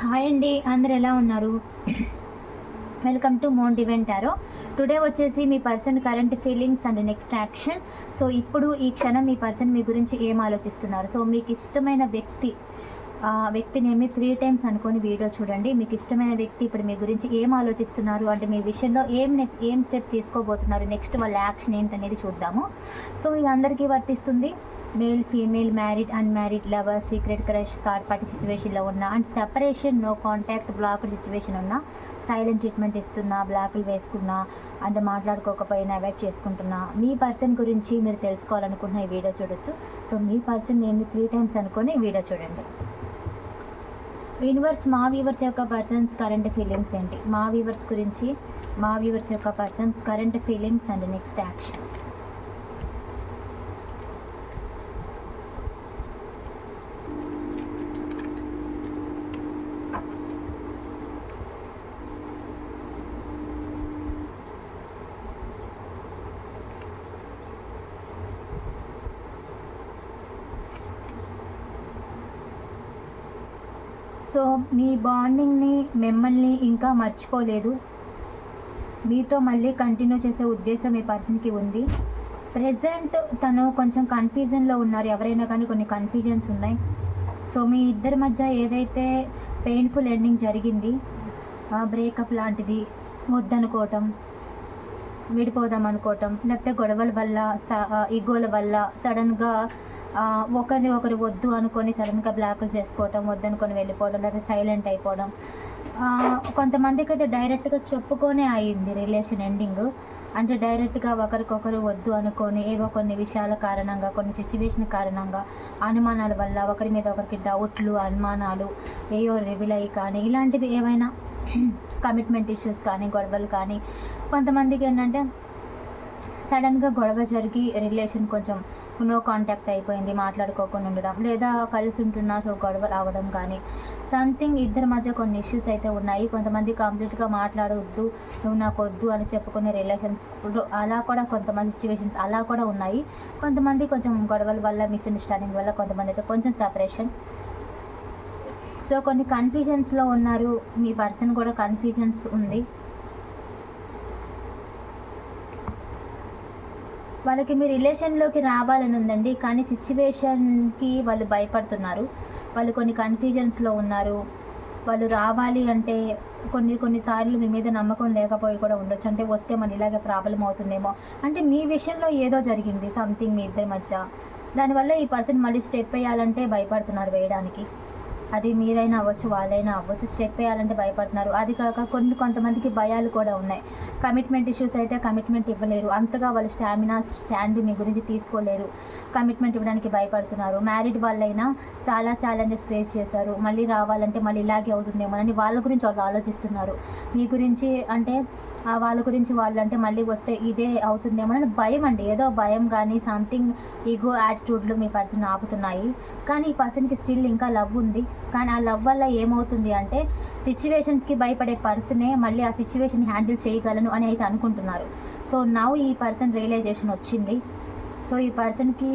Hi అండి అందరు ఎలా ఉన్నారు? Welcome to mount event today వచ్చేసి మీ person current feelings and next action so ఇప్పుడు ఈ క్షణం మీ పర్సన్ మీ గురించి ఏం ఆలోచిస్తున్నారు? సో మీకు ఇష్టమైన వ్యక్తి ఆ వ్యక్తిని త్రీ టైమ్స్ అనుకొని వీడియో చూడండి. మీకు ఇష్టమైన వ్యక్తి ఇప్పుడు మీ గురించి ఏం ఆలోచిస్తున్నారు? అంటే మీ విషయంలో ఏం ఏం స్టెప్ తీసుకోబోతున్నారు? నెక్స్ట్ వాళ్ళ యాక్షన్ ఏంటనేది చూద్దాము. సో ఇది అందరికీ వర్తిస్తుంది. Male female married unmarried lover secret crush third party సిచ్యువేషన్లో ఉన్న. And separation no contact blocked situation ఉన్న. సైలెంట్ ట్రీట్మెంట్ ఇస్తున్నా బ్లాకులు వేసుకున్నా అంటే మాట్లాడుకోకపోయినా అవాయిడ్ చేసుకుంటున్నా. మీ పర్సన్ గురించి మీరు తెలుసుకోవాలనుకుంటున్న ఈ వీడియో చూడొచ్చు. సో మీ పర్సన్ నేను త్రీ టైమ్స్ అనుకొని వీడియో చూడండి. యూనివర్స్ మా వ్యూవర్స్ యొక్క పర్సన్స్ కరెంట్ ఫీలింగ్స్ ఏంటి? మా వ్యూవర్స్ గురించి మా వ్యూవర్స్ యొక్క persons current feelings and next action. So మీ బాండింగ్ని మిమ్మల్ని ఇంకా మర్చిపోలేదు. మీతో మళ్ళీ కంటిన్యూ చేసే ఉద్దేశం ఈ పర్సన్కి ఉంది. ప్రజెంట్ తను కొంచెం కన్ఫ్యూజన్లో ఉన్నారు. ఎవరైనా కానీ కొన్ని కన్ఫ్యూజన్స్ ఉన్నాయి. సో మీ ఇద్దరి మధ్య ఏదైతే పెయిన్ఫుల్ ఎండింగ్ జరిగింది బ్రేకప్ లాంటిది వద్దనుకోవటం విడిపోదాం అనుకోవటం లేకపోతే గొడవల వల్ల ఈగోల వల్ల సడన్గా ఒకరిని ఒకరు వద్దు అనుకొని సడన్గా బ్లాకులు చేసుకోవటం వద్దనుకొని వెళ్ళిపోవడం లేదా సైలెంట్ అయిపోవడం. కొంతమందికి అయితే డైరెక్ట్గా చెప్పుకొనే అయింది రిలేషన్ ఎండింగ్ అంటే డైరెక్ట్గా ఒకరికొకరు వద్దు అనుకొని ఏవో కొన్ని విషయాల కారణంగా కొన్ని సిచ్యువేషన్ కారణంగా అనుమానాల వల్ల ఒకరి మీద ఒకరికి డౌట్లు అనుమానాలు ఏయో రివిల్ అయ్యి కానీ ఇలాంటివి ఏవైనా కమిట్మెంట్ ఇష్యూస్ కానీ గొడవలు కానీ కొంతమందికి ఏంటంటే సడన్గా గొడవ జరిగి రిలేషన్ కొంచెం నో కాంటాక్ట్ అయిపోయింది మాట్లాడుకోకుండా ఉండడం లేదా కలిసి ఉంటున్నా సో గొడవలు అవ్వడం కానీ సంథింగ్ ఇద్దరి మధ్య కొన్ని ఇష్యూస్ అయితే ఉన్నాయి. కొంతమంది కంప్లీట్గా మాట్లాడవద్దు నువ్వు నాకు వద్దు అని చెప్పుకునే రిలేషన్స్ అలా కూడా కొంతమంది సిచ్యువేషన్స్ అలా కూడా ఉన్నాయి. కొంతమంది కొంచెం గొడవల వల్ల మిస్అండర్స్టాండింగ్ వల్ల కొంతమంది అయితే కొంచెం సపరేషన్ సో కొన్ని కన్ఫ్యూజన్స్లో ఉన్నారు. మీ పర్సన్ కూడా కన్ఫ్యూజన్స్ ఉంది. వాళ్ళకి మీ రిలేషన్లోకి రావాలని ఉందండి. కానీ సిచ్యువేషన్కి వాళ్ళు భయపడుతున్నారు. వాళ్ళు కొన్ని కన్ఫ్యూజన్స్లో ఉన్నారు. వాళ్ళు రావాలి అంటే కొన్ని కొన్నిసార్లు మీ మీద నమ్మకం లేకపోయి కూడా ఉండొచ్చు. అంటే వస్తే మన ఇలాగే ప్రాబ్లం అవుతుందేమో. అంటే మీ విషయంలో ఏదో జరిగింది సంథింగ్ మీ ఇద్దరి మధ్య. దానివల్ల ఈ పర్సన్ మళ్ళీ స్టెప్ వేయాలంటే భయపడుతున్నారు వేయడానికి. అది మీరైనా అవ్వచ్చు వాళ్ళైనా అవ్వచ్చు. స్టెప్ వేయాలంటే భయపడుతున్నారు. అది కాక కొన్ని కొంతమందికి భయాలు కూడా ఉన్నాయి. కమిట్మెంట్ ఇష్యూస్ అయితే కమిట్మెంట్ ఇవ్వలేరు. అంతగా వాళ్ళు స్టామినా స్టాండ్ మీ గురించి తీసుకోలేరు. కమిట్మెంట్ ఇవ్వడానికి భయపడుతున్నారు. మ్యారీడ్ వాళ్ళైనా చాలా ఛాలెంజెస్ ఫేస్ చేశారు. మళ్ళీ రావాలంటే మళ్ళీ ఇలాగే అవుతుందేమో అని వాళ్ళ గురించి వాళ్ళు ఆలోచిస్తున్నారు. మీ గురించి అంటే ఆ వాళ్ళ గురించి వాళ్ళు అంటే మళ్ళీ వస్తే ఇదే అవుతుందేమో అని భయం అండి. ఏదో భయం కానీ సంథింగ్ ఈగో యాటిట్యూడ్లు మీ పర్సన్ ఆపుతున్నాయి. కానీ ఈ పర్సన్కి స్టిల్ ఇంకా లవ్ ఉంది. కానీ ఆ లవ్ వల్ల ఏమవుతుంది అంటే సిచ్యువేషన్స్కి భయపడే పర్సనే మళ్ళీ ఆ సిచ్యువేషన్ హ్యాండిల్ చేయగలను. అని అయితే అనుకుంటున్నారు. సో నవ్ ఈ పర్సన్ రియలైజేషన్ వచ్చింది. సో ఈ పర్సన్కి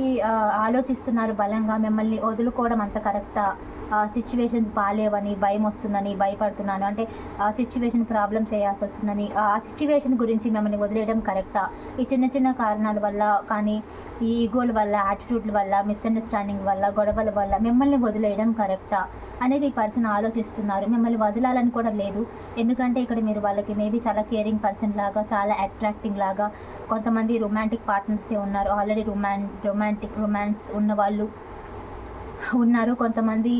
ఆలోచిస్తున్నారు బలంగా మిమ్మల్ని వదులుకోవడం అంత కరెక్టా సిచ్యువేషన్స్ బాగాలేవని భయం వస్తుందని భయపడుతున్నాను. అంటే ఆ సిచ్యువేషన్ ప్రాబ్లం చేయాల్సి వస్తుందని ఆ సిచ్యువేషన్ గురించి మిమ్మల్ని వదిలేయడం కరెక్టా ఈ చిన్న చిన్న కారణాల వల్ల కానీ ఈ ఈగోల వల్ల యాటిట్యూడ్ల వల్ల మిస్అండర్స్టాండింగ్ వల్ల గొడవల వల్ల మిమ్మల్ని వదిలేయడం కరెక్టా అనేది ఈ పర్సన్ ఆలోచిస్తున్నారు. మిమ్మల్ని వదలాలని కూడా లేదు. ఎందుకంటే ఇక్కడ మీరు వాళ్ళకి మేబీ చాలా కేరింగ్ పర్సన్ లాగా చాలా అట్రాక్టింగ్ లాగా కొంతమంది రొమాంటిక్ పార్ట్నర్సే ఉన్నారు. ఆల్రెడీ రొమాన్ రొమాంటిక్ రొమాన్స్ ఉన్న వాళ్ళు ఉన్నారు. కొంతమంది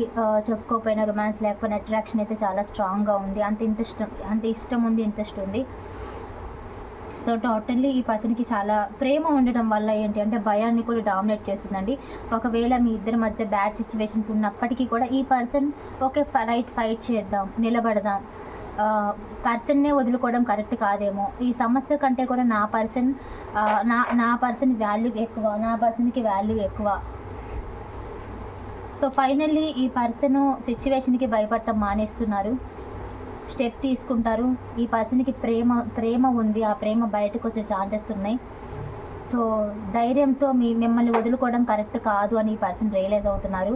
చెప్పుకోకపోయినా రొమాన్స్ లేకపోయినా అట్రాక్షన్ అయితే చాలా స్ట్రాంగ్గా ఉంది. అంత ఇంట్రెస్ట్ అంత ఇష్టం ఉంది ఇంట్రెస్ట్ ఉంది. సో టోటల్లీ ఈ పర్సన్కి చాలా ప్రేమ ఉండడం వల్ల ఏంటి అంటే భయాన్ని కూడా డామినేట్ చేస్తుందండి. ఒకవేళ మీ ఇద్దరి మధ్య బ్యాడ్ సిచ్యువేషన్స్ ఉన్నప్పటికీ కూడా ఈ పర్సన్ ఓకే రైట్ ఫైట్ చేద్దాం నిలబడదాం. పర్సన్నే వదులుకోవడం కరెక్ట్ కాదేమో. ఈ సమస్య కంటే కూడా నా పర్సన్ నా నా పర్సన్ వాల్యూ ఎక్కువ నా పర్సన్కి వాల్యూ ఎక్కువ. సో ఫైనల్లీ ఈ పర్సన్ సిచ్యువేషన్కి భయపడటం మానేస్తున్నారు. స్టెప్ తీసుకుంటారు. ఈ పర్సన్కి ప్రేమ ప్రేమ ఉంది. ఆ ప్రేమ బయటకు వచ్చే ఛాన్సెస్ ఉన్నాయి. సో ధైర్యంతో మీ మిమ్మల్ని వదులుకోవడం కరెక్ట్ కాదు అని ఈ పర్సన్ రియలైజ్ అవుతున్నారు.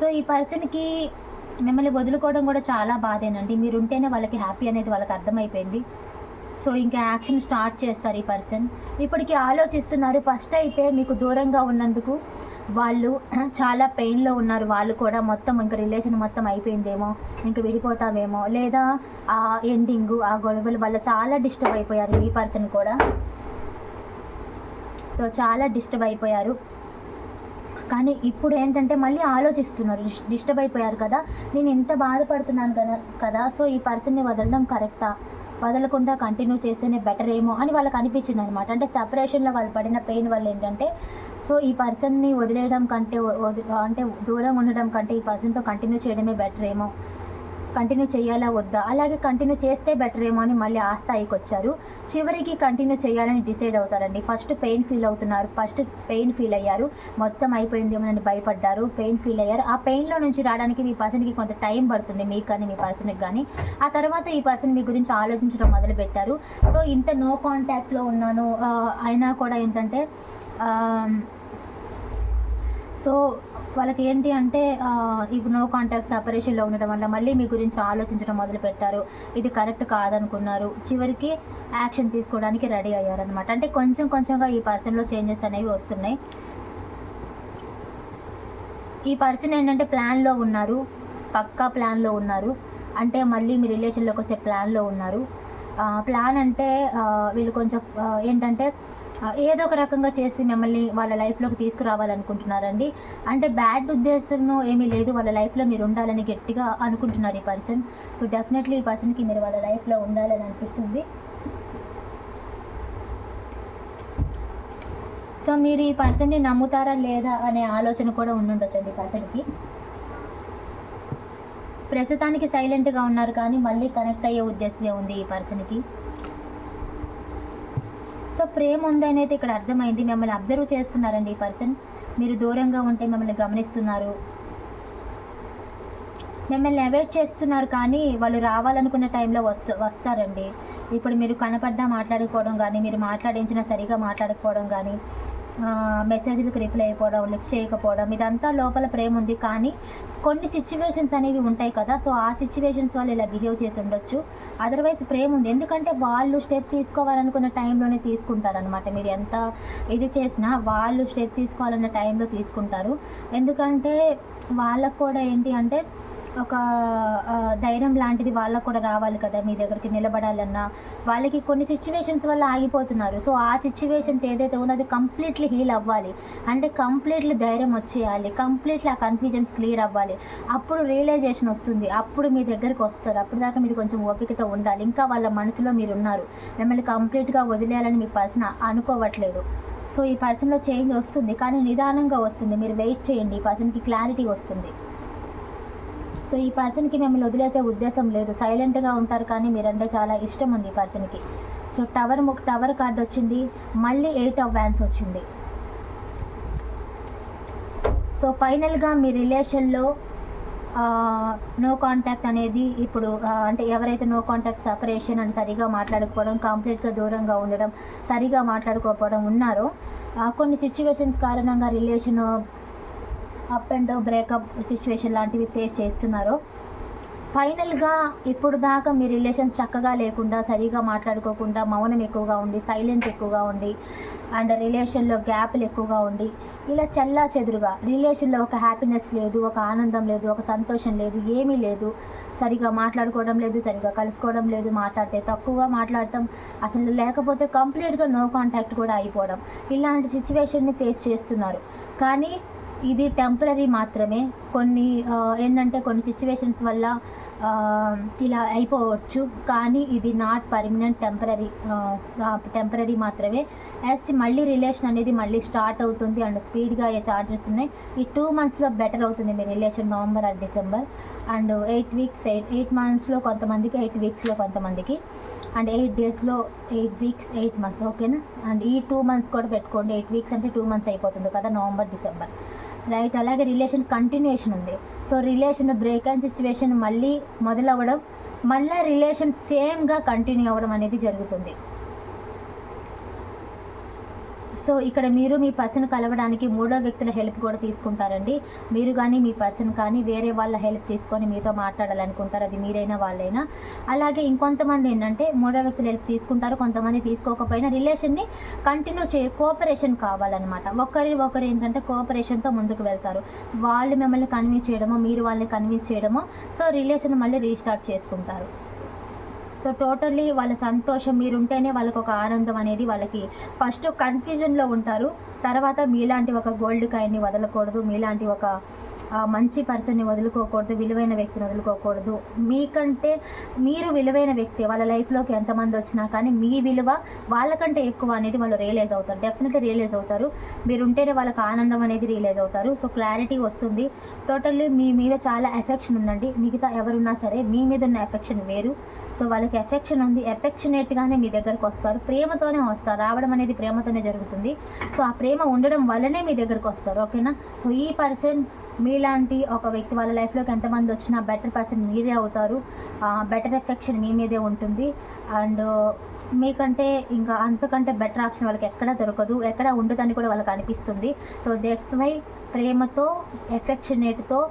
సో ఈ పర్సన్కి మిమ్మల్ని వదులుకోవడం కూడా చాలా బాధేనండి. మీరుంటేనే వాళ్ళకి హ్యాపీ అనేది వాళ్ళకి అర్థమైపోయింది. సో ఇంకా యాక్షన్ స్టార్ట్ చేస్తారు ఈ పర్సన్. ఇప్పటికీ ఆలోచిస్తున్నారు. ఫస్ట్ అయితే మీకు దూరంగా ఉన్నందుకు వాళ్ళు చాలా పెయిన్లో ఉన్నారు. వాళ్ళు కూడా మొత్తం ఇంకా రిలేషన్ మొత్తం అయిపోయిందేమో ఇంకా విడిపోతామేమో లేదా ఆ ఎండింగ్ ఆ గొడవల వల్ల చాలా డిస్టర్బ్ అయిపోయారు ఈ పర్సన్ కూడా. సో చాలా డిస్టర్బ్ అయిపోయారు. కానీ ఇప్పుడు ఏంటంటే మళ్ళీ ఆలోచిస్తున్నారు. డిస్- డిస్టర్బ్ అయిపోయారు కదా. నేను ఎంత బాధపడుతున్నాను కదా కదా? సో ఈ పర్సన్ని వదలడం కరెక్టా వదలకుండా కంటిన్యూ చేస్తేనే బెటర్ ఏమో అని వాళ్ళకి అనిపించింది అనమాట అంటే సపరేషన్లో వాళ్ళు పడిన పెయిన్ వల్ల ఏంటంటే సో ఈ పర్సన్ని వదిలేయడం కంటే వది- అంటే దూరం ఉండడం కంటే ఈ పర్సన్తో కంటిన్యూ చేయడమే బెటర్ ఏమో. కంటిన్యూ చేయాలా వద్దా? అలాగే కంటిన్యూ చేస్తే బెటర్ ఏమో అని మళ్ళీ ఆ స్థాయికి వచ్చారు. చివరికి కంటిన్యూ చేయాలని డిసైడ్ అవుతారండి. ఫస్ట్ పెయిన్ ఫీల్ అవుతున్నారు. ఫస్ట్ పెయిన్ ఫీల్ అయ్యారు. మొత్తం అయిపోయిందేమో అని భయపడ్డారు. పెయిన్ ఫీల్ అయ్యారు. ఆ పెయిన్లో నుంచి రావడానికి మీ పర్సన్కి కొంత టైం పడుతుంది. మీకు కానీ మీ పర్సన్కి కానీ. ఆ తర్వాత ఈ పర్సన్ మీ గురించి ఆలోచించడం మొదలు పెట్టారు సో ఇంత నో కాంటాక్ట్లో ఉన్నాను. అయినా కూడా ఏంటంటే సో వాళ్ళకి ఏంటి అంటే ఇప్పుడు నో కాంటాక్ట్ సపరేషన్లో ఉండడం వల్ల మళ్ళీ మీ గురించి ఆలోచించడం మొదలు పెట్టారు ఇది కరెక్ట్ కాదనుకున్నారు. చివరికి యాక్షన్ తీసుకోవడానికి రెడీ అయ్యారనమాట అంటే కొంచెం కొంచెంగా ఈ పర్సన్లో చేంజెస్ అనేవి వస్తున్నాయి. ఈ పర్సన్ ఏంటంటే ప్లాన్లో ఉన్నారు. పక్కా ప్లాన్లో ఉన్నారు. అంటే మళ్ళీ మీ రిలేషన్లోకి వచ్చే ప్లాన్లో ఉన్నారు. ప్లాన్ అంటే వీళ్ళు కొంచెం ఏంటంటే ఏదో ఒక రకంగా చేసి మిమ్మల్ని వాళ్ళ లైఫ్లోకి తీసుకురావాలనుకుంటున్నారండి. అంటే బ్యాడ్ ఉద్దేశం ఏమీ లేదు. వాళ్ళ లైఫ్లో మీరు ఉండాలని గట్టిగా అనుకుంటున్నారు ఈ పర్సన్ సో డెఫినెట్లీ ఈ పర్సన్కి మీరు వాళ్ళ లైఫ్లో ఉండాలని అనిపిస్తుంది. సో మీరు ఈ పర్సన్ని నమ్ముతారా లేదా అనే ఆలోచన కూడా ఉండుండొచ్చండి ఈ పర్సన్కి ప్రస్తుతానికి సైలెంట్గా ఉన్నారు కానీ మళ్ళీ కనెక్ట్ అయ్యే ఉద్దేశమే ఉంది ఈ పర్సన్కి ప్రేమ ఉంది అయితే ఇక్కడ అర్థమైంది. మిమ్మల్ని అబ్జర్వ్ చేస్తున్నారండి ఈ పర్సన్. మీరు దూరంగా ఉంటే మిమ్మల్ని గమనిస్తున్నారు. మిమ్మల్ని అవాయిడ్ చేస్తున్నారు కానీ వాళ్ళు రావాలనుకున్న టైంలో వస్తు వస్తారండి. ఇప్పుడు మీరు కనపడ్డా మాట్లాడకపోవడం కానీ మీరు మాట్లాడించినా సరిగా మాట్లాడకపోవడం కానీ మెసేజ్లకు రిప్లై అయిపోవడం లిఫ్ట్ చేయకపోవడం ఇదంతా లోపల ప్రేమ ఉంది. కానీ కొన్ని సిచ్యువేషన్స్ అనేవి ఉంటాయి కదా సో ఆ సిచ్యువేషన్స్ వాళ్ళు ఇలా బిహేవ్ చేసి ఉండొచ్చు. అదర్వైజ్ ప్రేమ ఉంది. ఎందుకంటే వాళ్ళు స్టెప్ తీసుకోవాలనుకున్న టైంలోనే తీసుకుంటారనమాట మీరు ఎంత ఇది చేసినా వాళ్ళు స్టెప్ తీసుకోవాలన్న టైంలో తీసుకుంటారు. ఎందుకంటే వాళ్ళకు కూడా ఏంటి అంటే ఒక ధైర్యం లాంటిది వాళ్ళకు కూడా రావాలి కదా మీ దగ్గరికి నిలబడాలన్నా. వాళ్ళకి కొన్ని సిచ్యువేషన్స్ వల్ల ఆగిపోతున్నారు. సో ఆ సిచ్యువేషన్స్ ఏదైతే ఉందో అది కంప్లీట్లీ హీల్ అవ్వాలి. అంటే కంప్లీట్లీ ధైర్యం వచ్చేయాలి. కంప్లీట్లీ ఆ కన్ఫ్యూజన్స్ క్లియర్ అవ్వాలి. అప్పుడు రియలైజేషన్ వస్తుంది. అప్పుడు మీ దగ్గరికి వస్తారు. అప్పుడు దాకా మీరు కొంచెం ఓపికతో ఉండాలి. ఇంకా వాళ్ళ మనసులో మీరు ఉన్నారు. మిమ్మల్ని కంప్లీట్గా వదిలేయాలని మీ పర్సన్ అనుకోవట్లేదు. సో ఈ పర్సన్లో చేంజ్ వస్తుంది. కానీ నిదానంగా వస్తుంది. మీరు వెయిట్ చేయండి. ఈ పర్సన్కి క్లారిటీ వస్తుంది. సో ఈ పర్సన్కి మిమ్మల్ని వదిలేసే ఉద్దేశం లేదు. సైలెంట్గా ఉంటారు కానీ మీరంటే చాలా ఇష్టం ఉంది ఈ పర్సన్కి. సో టవర్ ఒక టవర్ కార్డ్ వచ్చింది. మళ్ళీ ఎయిట్ ఆఫ్ వ్యాన్స్ వచ్చింది. సో ఫైనల్గా మీ రిలేషన్లో నో కాంటాక్ట్ అనేది ఇప్పుడు అంటే ఎవరైతే నో కాంటాక్ట్ సపరేషన్ అని సరిగా మాట్లాడకపోవడం కంప్లీట్గా దూరంగా ఉండడం సరిగా మాట్లాడుకోకపోవడం ఉన్నారో కొన్ని సిచ్యువేషన్స్ కారణంగా relation up and breakup situation లాంటివి ఫేస్ చేస్తున్నారో. ఫైనల్గా ఇప్పుడు దాకా మీ రిలేషన్స్ చక్కగా లేకుండా సరిగా మాట్లాడుకోకుండా మౌనం ఎక్కువగా ఉండి సైలెంట్ ఎక్కువగా ఉండి అండ్ రిలేషన్లో గ్యాప్లు ఎక్కువగా ఉండి ఇలా చల్లా చెదురుగా రిలేషన్లో ఒక హ్యాపీనెస్ లేదు ఒక ఆనందం లేదు ఒక సంతోషం లేదు ఏమీ లేదు. సరిగా మాట్లాడుకోవడం లేదు సరిగా కలుసుకోవడం లేదు మాట్లాడితే తక్కువ మాట్లాడటం అసలు లేకపోతే కంప్లీట్గా నో కాంటాక్ట్ కూడా అయిపోవడం ఇలాంటి సిచ్యువేషన్ని ఫేస్ చేస్తున్నారు. కానీ ఇది టెంపరీ మాత్రమే. కొన్ని ఏంటంటే కొన్ని సిచ్యువేషన్స్ వల్ల ఇలా అయిపోవచ్చు. కానీ ఇది నాట్ పర్మనెంట్ టెంపరీ టెంపరీ మాత్రమే. ఎస్ మళ్ళీ రిలేషన్ అనేది మళ్ళీ స్టార్ట్ అవుతుంది అండ్ స్పీడ్గా అయ్యే ఛార్జెస్ ఉన్నాయి. ఈ టూ మంత్స్లో బెటర్ అవుతుంది మీ relation November and December and eight weeks eight eight మంత్స్లో కొంతమందికి ఎయిట్ వీక్స్లో కొంతమందికి. అండ్ ఎయిట్ డేస్లో ఎయిట్ వీక్స్ ఎయిట్ మంత్స్ ఓకేనా అండ్ ఈ టూ మంత్స్ కూడా పెట్టుకోండి. ఎయిట్ వీక్స్ అంటే టూ మంత్స్ అయిపోతుంది కదా నవంబర్ డిసెంబర్ రైట్ అలాగే రిలేషన్ కంటిన్యూషన్ ఉంది. So relation break and situation మళ్ళీ మొదలవ్వడం మళ్ళీ రిలేషన్ సేమ్గా కంటిన్యూ అవ్వడం అనేది జరుగుతుంది. సో ఇక్కడ మీరు మీ పర్సన్ కలవడానికి మూడో వ్యక్తుల హెల్ప్ కూడా తీసుకుంటారండి. మీరు కానీ మీ పర్సన్ కానీ వేరే వాళ్ళ హెల్ప్ తీసుకొని మీతో మాట్లాడాలనుకుంటారు. అది మీరైనా వాళ్ళైనా. అలాగే ఇంకొంతమంది ఏంటంటే మూడో వ్యక్తుల హెల్ప్ తీసుకుంటారు. కొంతమంది తీసుకోకపోయినా రిలేషన్ని కంటిన్యూ చే కోఆపరేషన్ కావాలన్నమాట. ఒకరి ఒకరు ఏంటంటే కోఆపరేషన్తో ముందుకు వెళ్తారు. వాళ్ళు మిమ్మల్ని కన్విన్స్ చేయడమో మీరు వాళ్ళని కన్విన్స్ చేయడమో సో రిలేషన్ మళ్ళీ రీస్టార్ట్ చేసుకుంటారు. సో టోటల్లీ వాళ్ళ సంతోషం మీరు ఉంటేనే వాళ్ళకి ఒక ఆనందం అనేది వాళ్ళకి ఫస్ట్ కన్ఫ్యూజన్లో ఉంటారు. తర్వాత మీలాంటి ఒక గోల్డ్ కాయిన్ని వదలకూడదు మీలాంటి ఒక మంచి పర్సన్ని వదులుకోకూడదు విలువైన వ్యక్తిని వదులుకోకూడదు. మీకంటే మీరు విలువైన వ్యక్తి వాళ్ళ లైఫ్లోకి ఎంతమంది వచ్చినా కానీ మీ విలువ వాళ్ళకంటే ఎక్కువ అనేది వాళ్ళు రియలైజ్ అవుతారు. డెఫినెట్లీ రియలైజ్ అవుతారు. మీరు ఉంటేనే వాళ్ళకి ఆనందం అనేది రియలైజ్ అవుతారు. సో క్లారిటీ వస్తుంది. టోటల్లీ మీ మీద చాలా ఎఫెక్షన్ ఉందండి. మిగతా ఎవరున్నా సరే మీ మీద ఉన్న ఎఫెక్షన్ వేరు. సో వాళ్ళకి ఎఫెక్షన్ ఉంది. ఎఫెక్షనేట్గానే మీ దగ్గరకు వస్తారు. ప్రేమతోనే వస్తారు. రావడం అనేది ప్రేమతోనే జరుగుతుంది. సో ఆ ప్రేమ ఉండడం వల్లనే మీ దగ్గరకు వస్తారు. ఓకేనా సో ఈ పర్సన్ మీలాంటి ఒక వ్యక్తి వాళ్ళ లైఫ్లోకి ఎంతమంది వచ్చినా బెటర్ పర్సన్ మీరే అవుతారు. బెటర్ ఎఫెక్షన్ మీ మీదే ఉంటుంది. అండ్ మీకంటే ఇంకా అంతకంటే బెటర్ ఆప్షన్ వాళ్ళకి ఎక్కడ దొరకదు. ఎక్కడ ఉండదని కూడా వాళ్ళకి అనిపిస్తుంది. సో దట్స్ వై ప్రేమతో ఎఫెక్షనేట్తో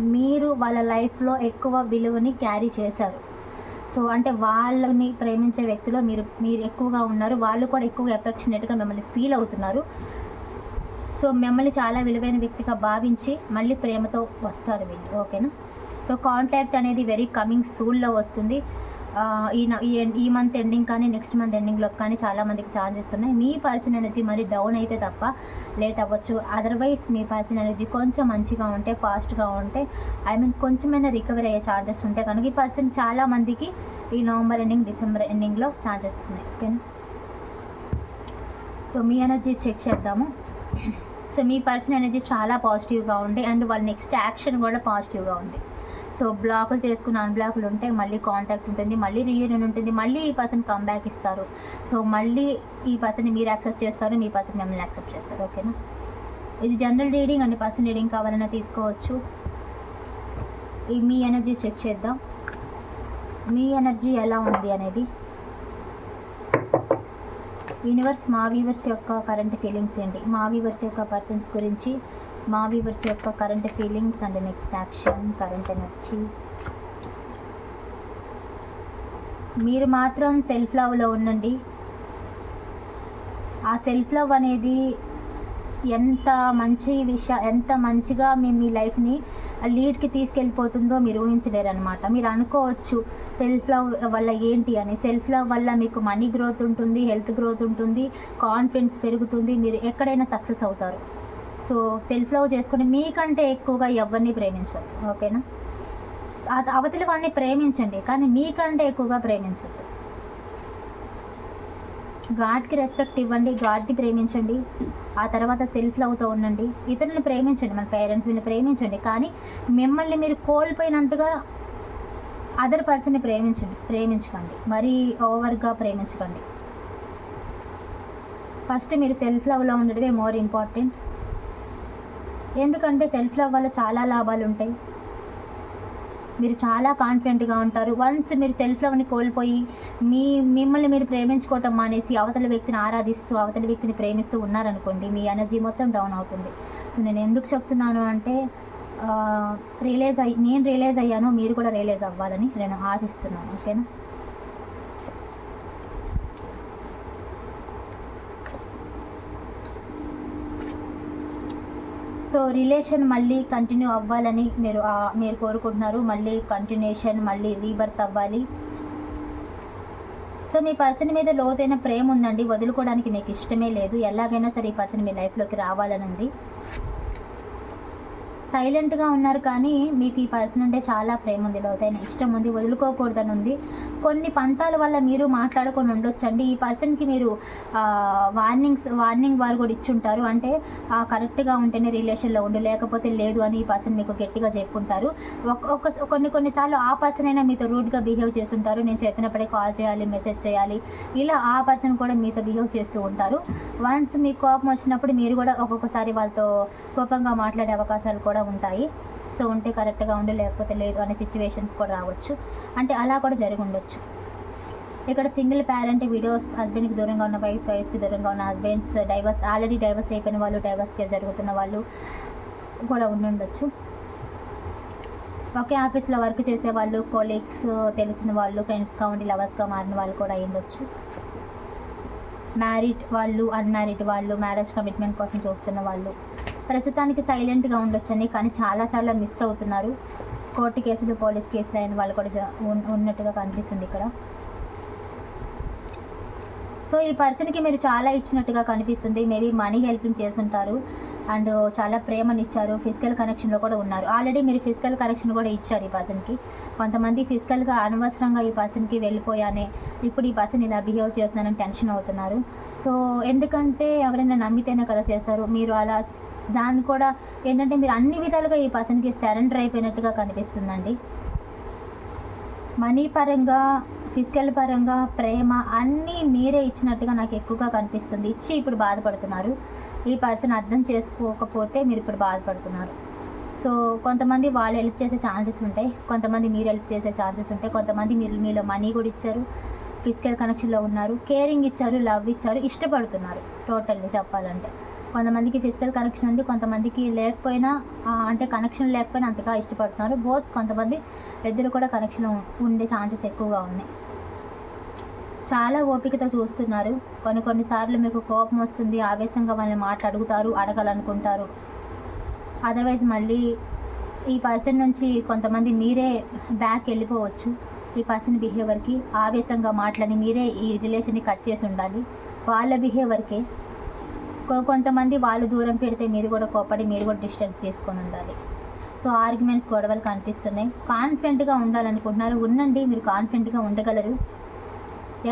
మీరు వాళ్ళ లైఫ్లో ఎక్కువ విలువని క్యారీ చేశారు. సో అంటే వాళ్ళని ప్రేమించే వ్యక్తిలో మీరు మీరు ఎక్కువగా ఉన్నారు. వాళ్ళు కూడా ఎక్కువగా ఎఫెక్షనేట్గా మిమ్మల్ని ఫీల్ అవుతున్నారు. సో మిమ్మల్ని చాలా విలువైన వ్యక్తిగా భావించి మళ్ళీ ప్రేమతో వస్తారు వీళ్ళు ఓకేనా? సో కాంటాక్ట్ అనేది వెరీ కమింగ్ సూన్లో వస్తుంది. ఈ ఈ మంత్ ఎండింగ్ కానీ నెక్స్ట్ మంత్ ఎండింగ్లో కానీ చాలా మందికి ఛాన్సెస్ ఉన్నాయి. మీ పర్సన్ ఎనర్జీ మరి డౌన్ అయితే తప్ప లేట్ అవ్వచ్చు. అదర్వైజ్ మీ పర్సన్ ఎనర్జీ కొంచెం మంచిగా ఉంటే ఫాస్ట్గా ఉంటే ఐ మీన్ కొంచెమైనా రికవరీ అయ్యే ఛాన్సెస్ ఉంటాయి. కనుక ఈ పర్సన్ చాలామందికి ఈ నవంబర్ ఎండింగ్ డిసెంబర్ ఎండింగ్లో ఛాన్సెస్ ఉన్నాయి. ఓకేనా? సో మీ ఎనర్జీ చెక్ చేద్దాము. సో మీ పర్సన్ ఎనర్జీ చాలా పాజిటివ్గా ఉంది అండ్ వాళ్ళ నెక్స్ట్ యాక్షన్ కూడా పాజిటివ్గా ఉంది. సో బ్లాకులు చేసుకున్న అన్బ్లాకులు ఉంటే మళ్ళీ కాంటాక్ట్ ఉంటుంది మళ్ళీ రీయూనియన్ ఉంటుంది మళ్ళీ ఈ పర్సన్ కమ్బ్యాక్ ఇస్తారు. సో మళ్ళీ ఈ పర్సన్ మీరు యాక్సెప్ట్ చేస్తారు మీ పర్సన్ మిమ్మల్ని యాక్సెప్ట్ చేస్తారు. ఓకేనా? ఇది general reading and person reading కావాలన్నా తీసుకోవచ్చు. ఈ మీ ఎనర్జీ చెక్ చేద్దాం. మీ ఎనర్జీ ఎలా ఉంది అనేది యూనివర్స్ మా వీవర్స్ యొక్క కరెంట్ ఫీలింగ్స్ ఏంటి? మా వీవర్స్ యొక్క పర్సన్స్ గురించి మా వీవర్స్ యొక్క current feelings and next action current energy మీరు మాత్రం సెల్ఫ్ లవ్లో ఉండండి. ఆ సెల్ఫ్ లవ్ అనేది ఎంత మంచి విషయ ఎంత మంచిగా మీ మీ లైఫ్ని లీడ్కి తీసుకెళ్ళిపోతుందో మీరు ఊహించలేరు అనమాట మీరు అనుకోవచ్చు సెల్ఫ్ లవ్ వల్ల ఏంటి అని. సెల్ఫ్ లవ్ వల్ల మీకు మనీ గ్రోత్ ఉంటుంది హెల్త్ గ్రోత్ ఉంటుంది కాన్ఫిడెన్స్ పెరుగుతుంది మీరు ఎక్కడైనా సక్సెస్ అవుతారు. సో సెల్ఫ్ లవ్ చేసుకుని మీకంటే ఎక్కువగా ఎవరిని ప్రేమించదు ఓకేనా అత- అవతలి వాడిని ప్రేమించండి కానీ మీకంటే ఎక్కువగా ప్రేమించద్దు. గాడ్కి రెస్పెక్ట్ ఇవ్వండి గాడ్ని ప్రేమించండి ఆ తర్వాత సెల్ఫ్ లవ్తో ఉండండి. ఇతరులను ప్రేమించండి మన పేరెంట్స్ వీళ్ళని ప్రేమించండి. కానీ మిమ్మల్ని మీరు కోల్పోయినంతగా అదర్ పర్సన్ని ప్రేమించండి ప్రేమించకండి. మరీ ఓవర్గా ప్రేమించకండి. ఫస్ట్ మీరు సెల్ఫ్ లవ్లో ఉండడమే మోర్ ఇంపార్టెంట్ ఎందుకంటే సెల్ఫ్ లవ్ వల్ల చాలా లాభాలు ఉంటాయి మీరు చాలా కాన్ఫిడెంట్గా ఉంటారు. వన్స్ మీరు సెల్ఫ్ లవ్ని కోల్పోయి మీ మిమ్మల్ని మీరు ప్రేమించుకోవటం మానేసి అవతల వ్యక్తిని ఆరాధిస్తూ అవతల వ్యక్తిని ప్రేమిస్తూ ఉన్నారనుకోండి మీ ఎనర్జీ మొత్తం డౌన్ అవుతుంది. సో నేను ఎందుకు చెప్తున్నాను అంటే రియలైజ్ అయ్యి నేను రియలైజ్ అయ్యాను మీరు కూడా రియలైజ్ అవ్వాలని నేను ఆశిస్తున్నాను. ఓకేనా? సో రిలేషన్ మళ్ళీ కంటిన్యూ అవ్వాలని మీరు మీరు కోరుకుంటున్నారు. మళ్ళీ కంటిన్యూషన్ మళ్ళీ రీబర్త్ అవ్వాలి. సో మీ పర్సన్ మీద లోతైన ప్రేమ ఉందండి. వదులుకోవడానికి మీకు ఇష్టమే లేదు. ఎలాగైనా సరే ఈ పర్సన్ మీ లైఫ్లోకి రావాలని ఉంది సైలెంట్గా ఉన్నారు కానీ మీకు ఈ పర్సన్ అంటే చాలా ప్రేమ ఉంది లోతైన ఇష్టం ఉంది వదులుకోకూడదని ఉంది కొన్ని పంతాల వల్ల మీరు మాట్లాడుకొని ఉండొచ్చండి. ఈ పర్సన్కి మీరు వార్నింగ్స్ వార్నింగ్ వారు కూడా ఇచ్చుంటారు. అంటే కరెక్ట్గా ఉంటేనే రిలేషన్లో ఉండు లేకపోతే లేదు అని ఈ పర్సన్ మీకు గట్టిగా చెప్పుకుంటారు ఒక్క కొన్ని కొన్నిసార్లు ఆ పర్సన్ అయినా మీతో రూడ్గా బిహేవ్ చేస్తుంటారు. నేను చెప్పినప్పుడే కాల్ చేయాలి మెసేజ్ చేయాలి ఇలా ఆ పర్సన్ కూడా మీతో బిహేవ్ చేస్తూ ఉంటారు. వన్స్ మీకు కోపం వచ్చినప్పుడు మీరు కూడా ఒక్కొక్కసారి వాళ్ళతో కోపంగా మాట్లాడే అవకాశాలు కూడా ఉంటాయి. సో ఉంటే కరెక్ట్గా ఉండి లేకపోతే లేదు అనే సిచ్యువేషన్స్ కూడా రావచ్చు. అంటే అలా కూడా జరిగి ఉండొచ్చు. ఇక్కడ సింగిల్ పేరెంట్ వీడియోస్ హస్బెండ్కి దూరంగా ఉన్న వైఫ్స్ వైఫ్స్కి దూరంగా ఉన్న హస్బెండ్స్ డైవర్స్ ఆల్రెడీ డైవర్స్ అయిపోయిన వాళ్ళు డైవర్స్ కేసు జరుగుతున్న వాళ్ళు కూడా ఉండుండొచ్చు ఒకే ఆఫీస్లో వర్క్ చేసే వాళ్ళు కొలీగ్స్ తెలిసిన వాళ్ళు ఫ్రెండ్స్గా ఉండి లవర్స్గా మారిన వాళ్ళు కూడా అయి మ్యారీడ్ వాళ్ళు అన్మ్యారీడ్ వాళ్ళు మ్యారేజ్ కమిట్మెంట్ కోసం చూస్తున్న వాళ్ళు. ప్రస్తుతానికి సైలెంట్గా ఉండొచ్చండి. కానీ చాలా చాలా మిస్ అవుతున్నారు. కోర్టు కేసులు పోలీస్ కేసులు అయిన వాళ్ళు కూడా ఉన్నట్టుగా కనిపిస్తుంది ఇక్కడ. సో ఈ పర్సన్కి మీరు చాలా ఇచ్చినట్టుగా కనిపిస్తుంది. మేబీ మనీ హెల్పింగ్ చేస్తుంటారు. అండ్ చాలా ప్రేమనిచ్చారు ఫిజికల్ కనెక్షన్లో కూడా ఉన్నారు. ఆల్రెడీ మీరు ఫిజికల్ కనెక్షన్ కూడా ఇచ్చారు ఈ పర్సన్కి. కొంతమంది ఫిజికల్గా అనవసరంగా ఈ పర్సన్కి వెళ్ళిపోయానే ఇప్పుడు ఈ పర్సన్ ఇలా బిహేవ్ చేస్తున్నానని టెన్షన్ అవుతున్నారు. సో ఎందుకంటే ఎవరైనా నమ్మితేనే కదా చేస్తారు. మీరు అలా దాన్ని కూడా ఏంటంటే మీరు అన్ని విధాలుగా ఈ పర్సన్కి సరెండర్ అయిపోయినట్టుగా కనిపిస్తుందండి. మనీ పరంగా ఫిజికల్ పరంగా ప్రేమ అన్నీ మీరే ఇచ్చినట్టుగా నాకు ఎక్కువగా కనిపిస్తుంది. ఇచ్చి ఇప్పుడు బాధపడుతున్నారు. ఈ పర్సన్ అర్థం చేసుకోకపోతే మీరు ఇప్పుడు బాధపడుతున్నారు. సో కొంతమంది వాళ్ళు హెల్ప్ చేసే ఛాన్సెస్ ఉంటాయి. కొంతమంది మీరు హెల్ప్ చేసే ఛాన్సెస్ ఉంటాయి. కొంతమంది మీరు మీలో మనీ కూడా ఇచ్చారు. ఫిజికల్ కనెక్షన్లో ఉన్నారు. కేరింగ్ ఇచ్చారు. లవ్ ఇచ్చారు. ఇష్టపడుతున్నారు. టోటల్లీ చెప్పాలంటే. కొంతమందికి ఫిజికల్ కనెక్షన్ ఉంది కొంతమందికి లేకపోయినా అంటే కనెక్షన్ లేకపోయినా అంతగా ఇష్టపడుతున్నారు. బోత్ కొంతమంది ఇద్దరు కూడా కనెక్షన్ ఉండే ఛాన్సెస్ ఎక్కువగా ఉన్నాయి. చాలా ఓపికతో చూస్తున్నారు. కొన్ని కొన్నిసార్లు మీకు కోపం వస్తుంది ఆవేశంగా వాళ్ళని మాటలు అడుగుతారు అడగాలనుకుంటారు. అదర్వైజ్ మళ్ళీ ఈ పర్సన్ నుంచి కొంతమంది మీరే బ్యాక్ వెళ్ళిపోవచ్చు. ఈ పర్సన్ బిహేవియర్కి ఆవేశంగా మాట్లాడి మీరే ఈ రిలేషన్ని కట్ చేసి ఉండాలి. వాళ్ళ బిహేవియర్కే కొంతమంది వాళ్ళు దూరం పెడితే మీరు కూడా కోపడి మీరు కూడా డిస్టెన్స్ చేసుకొని ఉండాలి. సో ఆర్గ్యుమెంట్స్ గొడవలు కనిపిస్తున్నాయి. కాన్ఫిడెంట్గా ఉండాలనుకుంటున్నారు. ఉండండి మీరు కాన్ఫిడెంట్గా ఉండగలరు.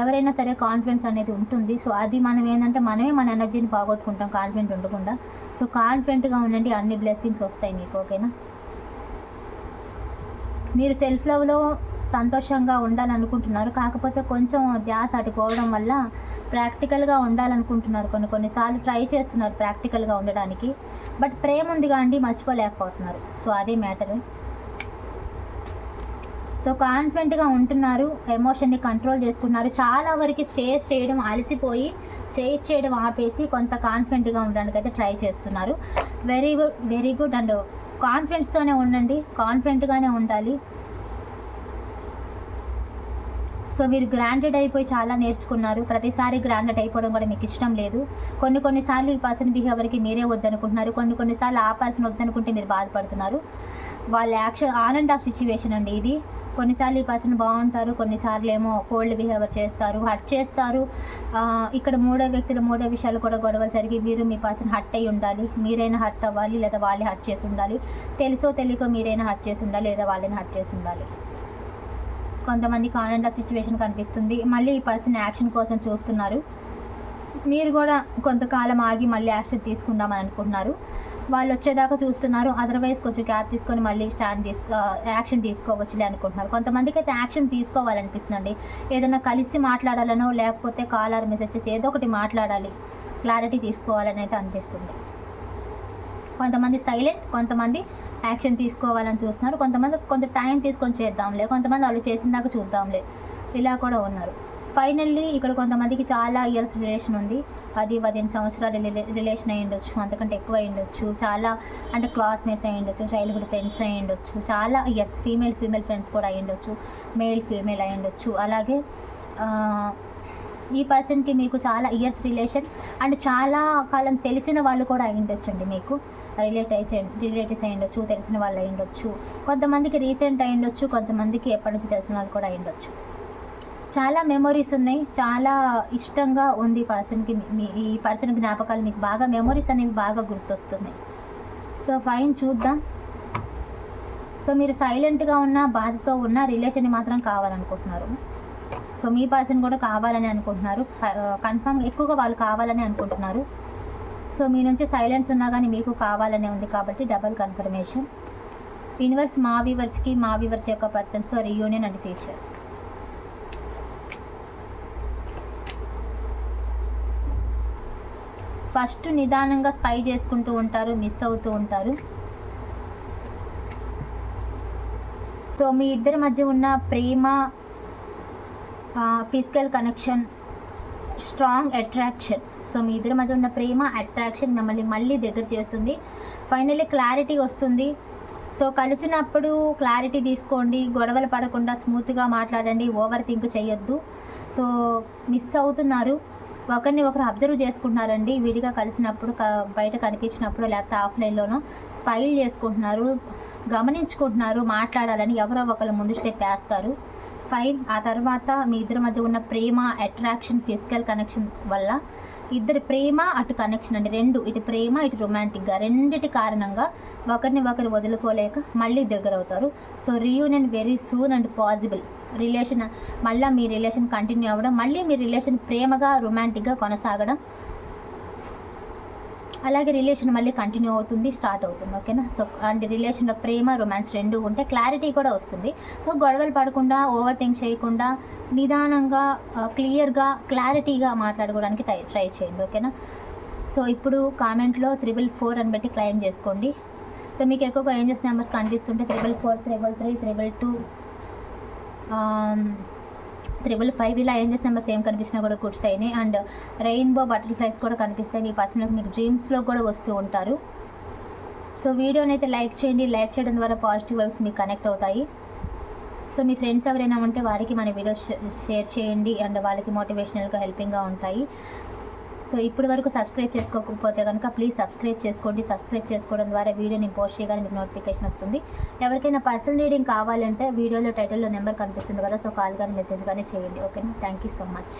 ఎవరైనా సరే కాన్ఫిడెన్స్ అనేది ఉంటుంది. సో అది మనం ఏంటంటే మనమే మన ఎనర్జీని పోగొట్టుకుంటాం కాన్ఫిడెంట్ ఉండకుండా. సో కాన్ఫిడెంట్గా ఉండండి అన్ని బ్లెస్సింగ్స్ వస్తాయి మీకు ఓకేనా? మీరు సెల్ఫ్ లవ్లో సంతోషంగా ఉండాలనుకుంటున్నారు. కాకపోతే కొంచెం ధ్యాస అటుకోవడం వల్ల ప్రాక్టికల్గా ఉండాలనుకుంటున్నారు. కొన్ని కొన్నిసార్లు ట్రై చేస్తున్నారు ప్రాక్టికల్గా ఉండడానికి. బట్ ప్రేమ ఉందిగా అండి మర్చిపోలేకపోతున్నారు. సో అదే మ్యాటరు సో కాన్ఫిడెంట్గా ఉంటున్నారు ఎమోషన్ని కంట్రోల్ చేసుకుంటున్నారు. చాలా వరకు షేర్ చేయడం అలసిపోయి చేయి చేయడం ఆపేసి కొంత కాన్ఫిడెంట్గా ఉండడానికి అయితే ట్రై చేస్తున్నారు. Very good very good and కాన్ఫిడెన్స్తోనే ఉండండి. కాన్ఫిడెంట్గానే ఉండాలి. సో మీరు గ్రాండెడ్ అయిపోయి చాలా నేర్చుకున్నారు. ప్రతిసారి గ్రాండెడ్ అయిపోవడం కూడా మీకు ఇష్టం లేదు. కొన్ని కొన్నిసార్లు ఈ పర్సన్ బిహేవియర్కి మీరే వద్దనుకుంటున్నారు. కొన్ని కొన్నిసార్లు ఆ పర్సన్ వద్దనుకుంటే మీరు బాధపడుతున్నారు. వాళ్ళ action on and off situation అండి ఇది. కొన్నిసార్లు ఈ పర్సన్ బాగుంటారు కొన్నిసార్లు ఏమో కోల్డ్ బిహేవియర్ చేస్తారు హట్ చేస్తారు. ఇక్కడ మూడో వ్యక్తులు మూడో విషయాలు కూడా గొడవలు జరిగి మీరు మీ పర్సన్ హట్ అయి ఉండాలి. మీరైనా హట్ అవ్వాలి లేదా వాళ్ళే హట్ చేసి ఉండాలి. తెలుసో తెలియకో మీరైనా హట్ చేసి ఉండాలి లేదా వాళ్ళని హట్ చేసి ఉండాలి. కొంతమంది ఆన్ అండ్ ఆఫ్ సిచ్యువేషన్ కనిపిస్తుంది. మళ్ళీ ఈ పర్సన్ యాక్షన్ కోసం చూస్తున్నారు. మీరు కూడా కొంతకాలం ఆగి మళ్ళీ యాక్షన్ తీసుకుందామని అనుకుంటున్నారు. వాళ్ళు వచ్చేదాకా చూస్తున్నారు. అదర్వైజ్ కొంచెం గ్యాప్ తీసుకొని మళ్ళీ స్టాండ్ తీసుకో యాక్షన్ తీసుకోవచ్చులే అనుకుంటున్నారు. కొంతమందికి అయితే యాక్షన్ తీసుకోవాలనిపిస్తుందండి. ఏదైనా కలిసి మాట్లాడాలనో లేకపోతే కాల్ ఆర్ మెసేజెస్ ఏదో ఒకటి మాట్లాడాలి. క్లారిటీ తీసుకోవాలని అయితే అనిపిస్తుంది. కొంతమంది సైలెంట్ కొంతమంది యాక్షన్ తీసుకోవాలని చూస్తున్నారు. కొంతమంది కొంత టైం తీసుకొని చేద్దాంలే కొంతమంది వాళ్ళు చేసిందాక చూద్దాంలే. ఇలా కూడా ఉన్నారు. ఫైనల్లీ ఇక్కడ కొంతమందికి చాలా ఇయర్స్ రిలేషన్ ఉంది. పది పదిహేను సంవత్సరాలు రిలే- రిలేషన్ అయి ఉండొచ్చు అంతకంటే ఎక్కువ అయి ఉండొచ్చు. చాలా అంటే క్లాస్మేట్స్ అయి ఉండొచ్చు చైల్డ్హుడ్ ఫ్రెండ్స్ అయి ఉండొచ్చు. చాలా ఇయర్స్ ఫీమేల్ ఫీమేల్ ఫ్రెండ్స్ కూడా అయి ఉండొచ్చు. మేల్ ఫీమేల్ అయి ఉండొచ్చు. అలాగే ఈ పర్సన్కి మీకు చాలా ఇయర్స్ రిలేషన్ అండ్ చాలా కాలం తెలిసిన వాళ్ళు కూడా అయి ఉండొచ్చండి మీకు. రిలేటివ్స్ రిలేటివ్స్ అయి ఉండొచ్చు తెలిసిన వాళ్ళు అయి ఉండొచ్చు. కొంతమందికి రీసెంట్ అయి ఉండొచ్చు కొంతమందికి ఎప్పటి నుంచి తెలిసిన వాళ్ళు కూడా అయి ఉండొచ్చు. చాలా మెమొరీస్ ఉన్నాయి. చాలా ఇష్టంగా ఉంది ఈ పర్సన్కి మీ ఈ పర్సన్ జ్ఞాపకాలు. మీకు బాగా మెమొరీస్ అనేవి బాగా గుర్తొస్తున్నాయి. సో ఫైన్ చూద్దాం. సో మీరు సైలెంట్గా ఉన్న బాధతో ఉన్న రిలేషన్ మాత్రం కావాలనుకుంటున్నారు. సో మీ పర్సన్ కూడా కావాలని అనుకుంటున్నారు. కన్ఫర్మ్ uh, ఎక్కువగా వాళ్ళు కావాలని అనుకుంటున్నారు. సో మీ నుంచి సైలెన్స్ ఉన్నా కానీ మీకు కావాలనే ఉంది కాబట్టి డబల్ కన్ఫర్మేషన్ యూనివర్స్ మా వీవర్స్కి మా వీవర్స్ యొక్క పర్సన్స్తో రీయూనియన్ అండ్ ఫ్యూచర్ ఫస్ట్ నిదానంగా స్పై చేసుకుంటూ ఉంటారు మిస్ అవుతూ ఉంటారు. సో మీ ఇద్దరి మధ్య ఉన్న ప్రేమ physical connection strong attraction so మీ ఇద్దరి మధ్య ఉన్న ప్రేమ అట్రాక్షన్ మిమ్మల్ని మళ్ళీ దగ్గర చేస్తుంది. ఫైనల్లీ క్లారిటీ వస్తుంది. సో కలిసినప్పుడు క్లారిటీ తీసుకోండి. గొడవలు పడకుండా స్మూత్గా మాట్లాడండి. ఓవర్ థింక్ చేయొద్దు. సో మిస్ అవుతున్నారు. ఒకరిని ఒకరు అబ్జర్వ్ చేసుకుంటున్నారండి. విడిగా కలిసినప్పుడు బయట కనిపించినప్పుడు లేకపోతే ఆఫ్లైన్లోనో స్పైల్ చేసుకుంటున్నారు. గమనించుకుంటున్నారు. మాట్లాడాలని ఎవరో ఒకరు ముందు స్టెప్ వేస్తారు. ఫైన్. ఆ తర్వాత మీ ఇద్దరి మధ్య ఉన్న ప్రేమ అట్రాక్షన్ ఫిజికల్ కనెక్షన్ వల్ల ఇద్దరి ప్రేమ అటు కనెక్షన్ అండి. రెండు ఇటు ప్రేమ ఇటు రొమాంటిక్గా రెండిటి కారణంగా ఒకరిని ఒకరు వదులుకోలేక మళ్ళీ దగ్గర అవుతారు so reunion very soon and possible relation మళ్ళీ మీ రిలేషన్ కంటిన్యూ అవ్వడం మళ్ళీ మీ రిలేషన్ ప్రేమగా రొమాంటిక్గా కొనసాగడం అలాగే రిలేషన్ మళ్ళీ కంటిన్యూ అవుతుంది స్టార్ట్ అవుతుంది ఓకేనా సో అండ్ రిలేషన్లో ప్రేమ రొమాన్స్ రెండు ఉంటే క్లారిటీ కూడా వస్తుంది. సో గొడవలు పడకుండా ఓవర్ థింక్ చేయకుండా నిదానంగా uh, క్లియర్గా క్లారిటీగా మాట్లాడుకోవడానికి ట్రై ట్రై చేయండి ఓకేనా సో ఇప్పుడు కామెంట్లో త్రిబుల్ ఫోర్ అని బట్టి క్లెయిమ్ చేసుకోండి. సో మీకు ఎక్కువగా angels numbers కనిపిస్తుంటే triple four triple three triple two triple five ఇలా ఏంజెస్ నెంబర్స్ ఏం కనిపించినా కూడా గుడ్స్ అయినాయి అండ్ రెయిన్బో బటర్ఫ్లైస్ కూడా కనిపిస్తాయి. మీ పర్సనల్కి మీకు డ్రీమ్స్లో కూడా వస్తూ ఉంటారు. సో వీడియోని అయితే లైక్ చేయండి. లైక్ చేయడం ద్వారా పాజిటివ్ వైబ్స్ మీకు కనెక్ట్ అవుతాయి. సో మీ ఫ్రెండ్స్ ఎవరైనా ఉంటే వారికి మన వీడియో షేర్ చేయండి. అండ్ వాళ్ళకి మోటివేషనల్గా హెల్పింగ్గా ఉంటాయి. సో ఇప్పటి వరకు సబ్స్క్రైబ్ చేసుకోకపోతే కనుక ప్లీజ్ సబ్స్క్రైబ్ చేసుకోండి. సబ్స్క్రైబ్ చేసుకోవడం ద్వారా వీడియో నేను పోస్ట్ చేయగానే మీకు నోటిఫికేషన్ వస్తుంది. ఎవరికైనా పర్సనల్ రీడింగ్ కావాలంటే వీడియోలో టైటిల్లో నెంబర్ కనిపిస్తుంది కదా సో కాల్ కానీ మెసేజ్ కానీ చేయండి. ఓకేనా థ్యాంక్ యూ సో మచ్